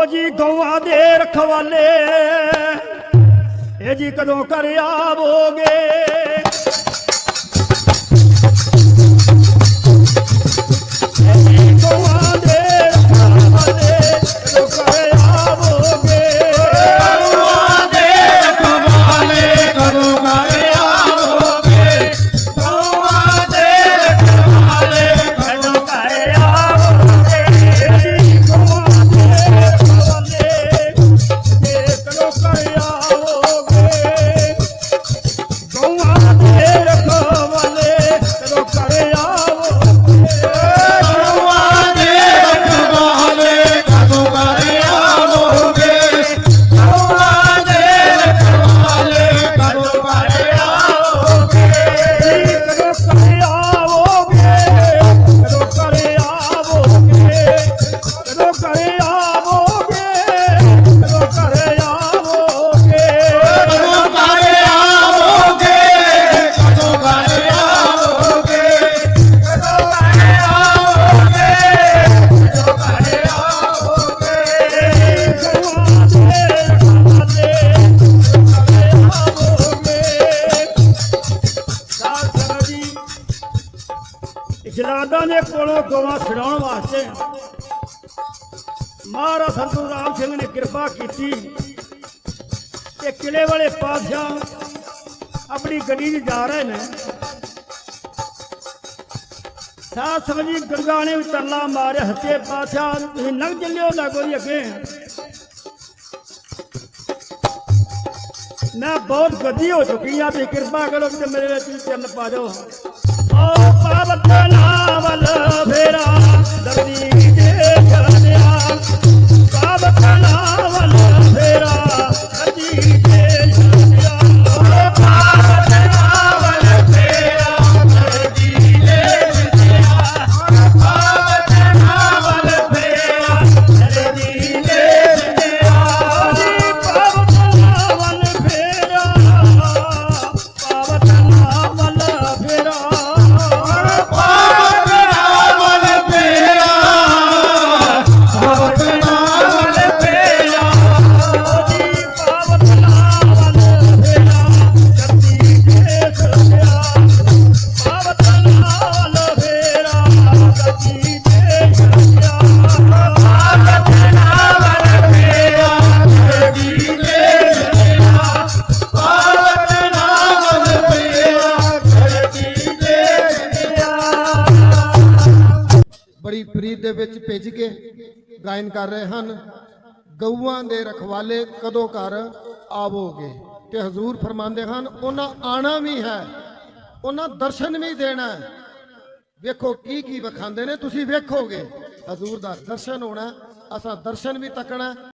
ਓ ਜੀ ਗਊਆਂ ਦੇ ਰਖਵਾਲੇ ਇਹ ਜੀ ਕਦੋਂ ਕਰ ਆਵੋਗੇ? ਜਲਾਦਾਂ ਦੇ ਕੋਲੋਂ ਗੋਵਾ ਛਡਾਉਣ ਵਾਸਤੇ ਮਹਾਰਾਜ ਸੰਤੂ ਰਾਮ ਸਿੰਘ ਨੇ ਕਿਰਪਾ ਕੀਤੀ ਕਿ ਕਿਲੇ ਵਾਲੇ ਪਾਤਸ਼ਾਹ ਆਪਣੀ ਗੱਡੀ 'ਚ ਜਾ ਰਹੇ ਨੇ। ਸਾਧ ਸੰਗਤ ਜੀ ਗੰਗਾ ਨੇ ਵੀ ਤਰਲਾ ਮਾਰਿਆ, ਹੱਥੇ ਪਾਤਸ਼ਾਹ ਤੁਸੀਂ ਲੰਘ ਚੱਲਿਓ ਨਾ ਜੀ ਅੱਗੇ। ਮੈਂ ਬਹੁਤ ਗੱਦੀ ਹੋ ਚੁੱਕੀ ਆ ਵੀ ਕਿਰਪਾ ਕਰੋ ਕਿ ਮੇਰੇ ਵਿੱਚ ਵੀ ਪਾ ਦਿਓ। ਓ ਪਾਵਤ ਨਾਵਲ ਫੇਰਾ ਬੜੀ ਦੇ ਵਿੱਚ ਭਿੱਜ ਕੇ ਗਾਇਨ ਕਰ ਰਹੇ ਹਨ। ਗਊਆਂ ਦੇ ਰਖਵਾਲੇ ਕਦੋਂ ਘਰ ਆਵੋਗੇ? ਤੇ ਹਜ਼ੂਰ ਫਰਮਾਉਂਦੇ ਹਨ, ਉਹਨਾਂ ਆਣਾ ਵੀ ਹੈ, ਉਹਨਾਂ ਦਰਸ਼ਨ ਵੀ ਦੇਣਾ ਹੈ। ਵੇਖੋ ਕੀ ਕੀ ਵਿਖਾਉਂਦੇ ਨੇ, ਤੁਸੀਂ ਵੇਖੋਗੇ। ਹਜ਼ੂਰ ਦਾ ਦਰਸ਼ਨ ਹੋਣਾ, ਅਸਾਂ ਦਰਸ਼ਨ ਵੀ ਤੱਕਣਾ